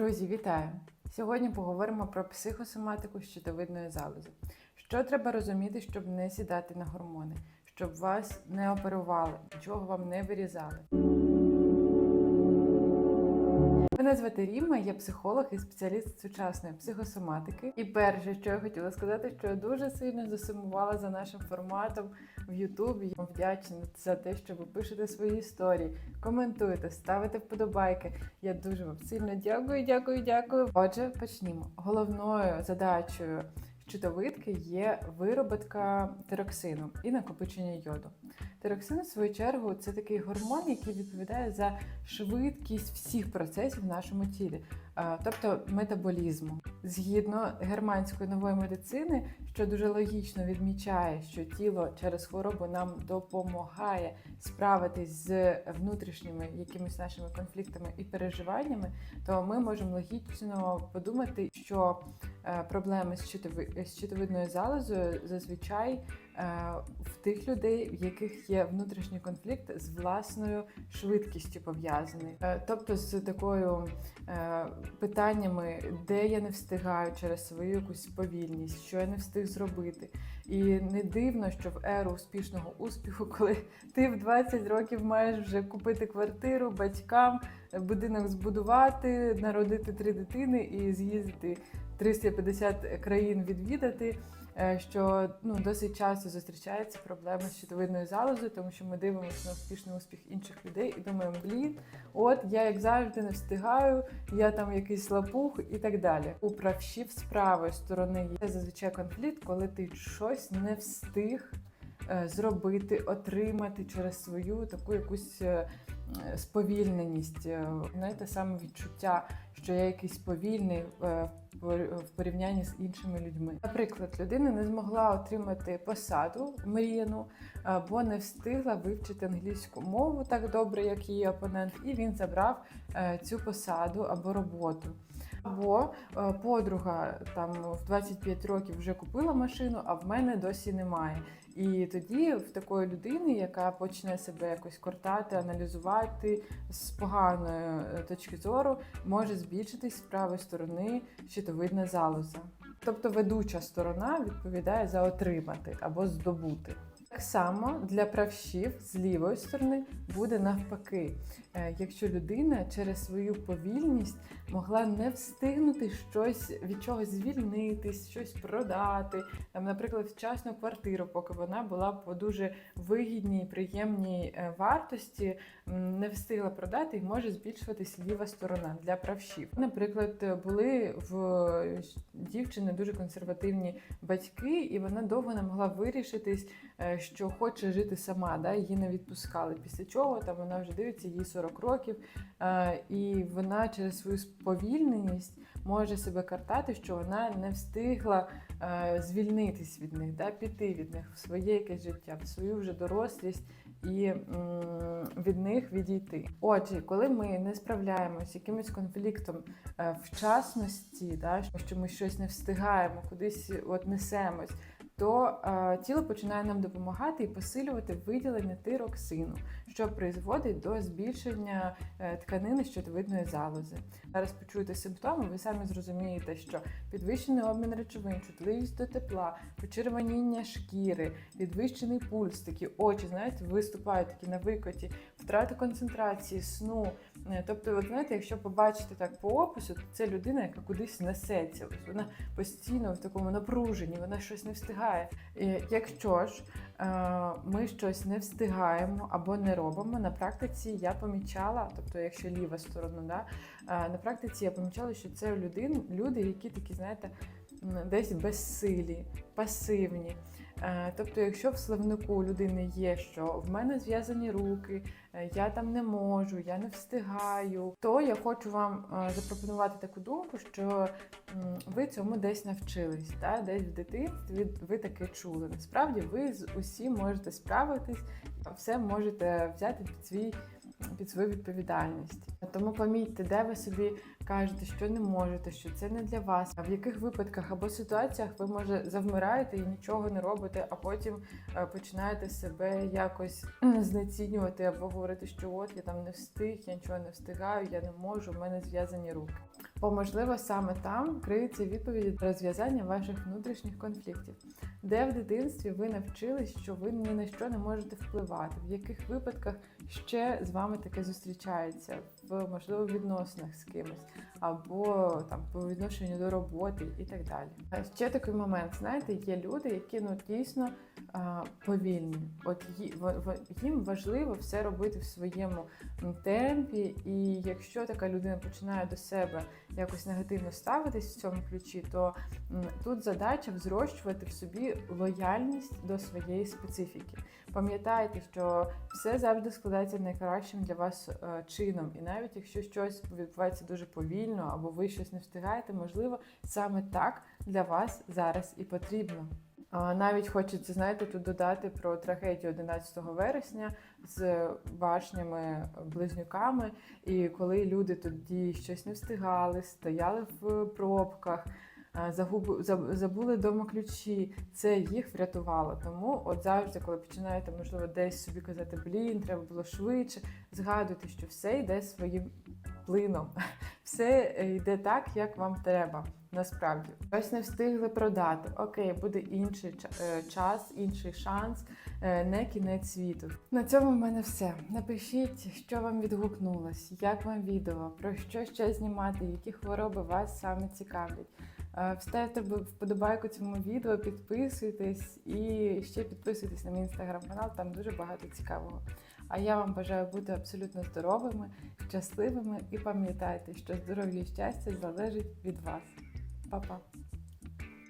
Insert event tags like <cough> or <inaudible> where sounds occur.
Друзі, вітаю! Сьогодні поговоримо про психосоматику щитовидної залози. Що треба розуміти, щоб не сідати на гормони, щоб вас не оперували, нічого вам не вирізали. Мене звати Ріма, я психолог і спеціаліст сучасної психосоматики. І перше, що я хотіла сказати, що я дуже сильно засумувала за нашим форматом в Ютубі. Я вам вдячна за те, що ви пишете свої історії, коментуєте, ставите вподобайки. Я дуже вам сильно дякую, дякую, дякую. Отже, почнімо. Головною задачею щитовидки є вироботка тироксину і накопичення йоду. Тироксин, в свою чергу, це такий гормон, який відповідає за швидкість всіх процесів в нашому тілі, тобто метаболізму. Згідно германської нової медицини, що дуже логічно відмічає, що тіло через хворобу нам допомагає справитись з внутрішніми якимись нашими конфліктами і переживаннями, то ми можемо логічно подумати, що проблеми з щитови- з щитовидною залозою зазвичай е, в тих людей, в яких є внутрішній конфлікт з власною швидкістю пов'язаний, Е, тобто з такою е, питаннями, де я не встигаю через свою якусь повільність, що я не встиг зробити. І не дивно, що в еру успішного успіху, <laughs> коли ти в 20 років маєш вже купити квартиру батькам, будинок збудувати, народити три дитини і з'їздити 350 країн відвідати. е, Що ну досить часто зустрічаються проблеми з щитовидною залозою, тому що ми дивимося на успішний успіх інших людей і думаємо, блін, от я як завжди не встигаю, я там якийсь лапух і так далі. У правшів з правої сторони є зазвичай конфлікт, коли ти щось не встиг зробити, отримати через свою таку якусь е, е, сповільненість. Е, Знаєте, саме відчуття, що я якийсь повільний е, в пор- в порівнянні з іншими людьми. Наприклад, людина не змогла отримати посаду мріяну, е, бо не встигла вивчити англійську мову так добре, як її опонент, і він забрав е, цю посаду або роботу. Або е, подруга там в 25 років вже купила машину, а в мене досі немає. І тоді в такої людини, яка почне себе якось кортати, аналізувати з поганої е, точки зору, може збільшитись з правої сторони щитовидна залоза. Тобто ведуча сторона відповідає за отримати або здобути. Так само для правшів з лівої сторони буде навпаки, Е, якщо людина через свою повільність могла не встигнути щось від чогось звільнитись, щось продати, там, наприклад, вчасну квартиру, поки вона була по дуже вигідній, приємній е, вартості, не встигла продати і може збільшуватись ліва сторона для правшів. Наприклад, були в дівчини дуже консервативні батьки, і вона довго не могла вирішитись, е, що хоче жити сама. Да? Її не відпускали. Після чого там вона вже дивиться, їй 40 років, е, і вона через свою сповільненість може себе картати, що вона не встигла е, звільнитись від них, да? піти від них в своє якесь життя, в свою вже дорослість і від них відійти. Отже, коли ми не справляємося якимось конфліктом е, вчасності, да, що ми щось не встигаємо, кудись от несемось, то е, тіло починає нам допомагати і посилювати виділення тироксину, що призводить до збільшення е, тканини щитовидної залози. Зараз почуєте симптоми, ви самі зрозумієте, що підвищений обмін речовин, чутливість до тепла, почервоніння шкіри, підвищений пульс, такі очі, знаєте, виступають такі на викоті, втрата концентрації, сну. Е, Тобто, от знаєте, якщо побачити так по опису, то це людина, яка кудись несеться. Вона постійно в такому напруженні, вона щось не встигає. Якщо ж е, ми щось не встигаємо або не робимо, на практиці я помічала, тобто, якщо ліва сторона, да, е, на практиці я помічала, що це люди, люди, які такі, знаєте, десь безсилі, пасивні. Е, Тобто, якщо в словнику людини є, що в мене зв'язані руки, е, я там не можу, я не встигаю, то я хочу вам е, запропонувати таку думку, що ви цьому десь навчились, та? десь в дитинстві ви таке чули. Насправді ви з усім можете справитись, все можете взяти під свій. Під свою відповідальність. Тому помітьте, де ви собі кажете, що не можете, що це не для вас. А в яких випадках або ситуаціях ви може завмираєте і нічого не робите, а потім е, починаєте себе якось знецінювати або говорити, що от я там не встиг, я нічого не встигаю, я не можу, в мене зв'язані руки. Бо, можливо, саме там криється відповідь до розв'язання ваших внутрішніх конфліктів, де в дитинстві ви навчились, що ви ні на що не можете впливати, в яких випадках ще з вами таке зустрічається, в можливо відносинах з кимось, або там по відношенню до роботи і так далі. Ще такий момент, знаєте, є люди, які ну дійсно повільні. От їм важливо все робити в своєму темпі, і якщо така людина починає до себе якось негативно ставитись в цьому ключі, то тут задача взрощувати в собі лояльність до своєї специфіки. Пам'ятайте, що все завжди складається найкращим для вас е, чином, і навіть якщо щось відбувається дуже повільно або ви щось не встигаєте, можливо, саме так для вас зараз і потрібно. Навіть хочеться, знаєте, тут додати про трагедію 11 вересня з башнями-близнюками, і коли люди тоді щось не встигали, стояли в пробках, загуб- забули вдома ключі, це їх врятувало. Тому от завжди, коли починаєте, можливо, десь собі казати, блін, треба було швидше, згадуйте, що все йде своїм плином, <laughs> все е, йде так, як вам треба. Насправді, щось не встигли продати. Окей, буде інший е, час, інший шанс, е, не кінець світу. На цьому в мене все. Напишіть, що вам відгукнулось, як вам відео, про що ще знімати, які хвороби вас саме цікавлять. Вставте вподобайку цьому відео, підписуйтесь і ще підписуйтесь на мій інстаграм-канал, там дуже багато цікавого. А я вам бажаю бути абсолютно здоровими, щасливими і пам'ятайте, що здоров'я і щастя залежить від вас. Па-па!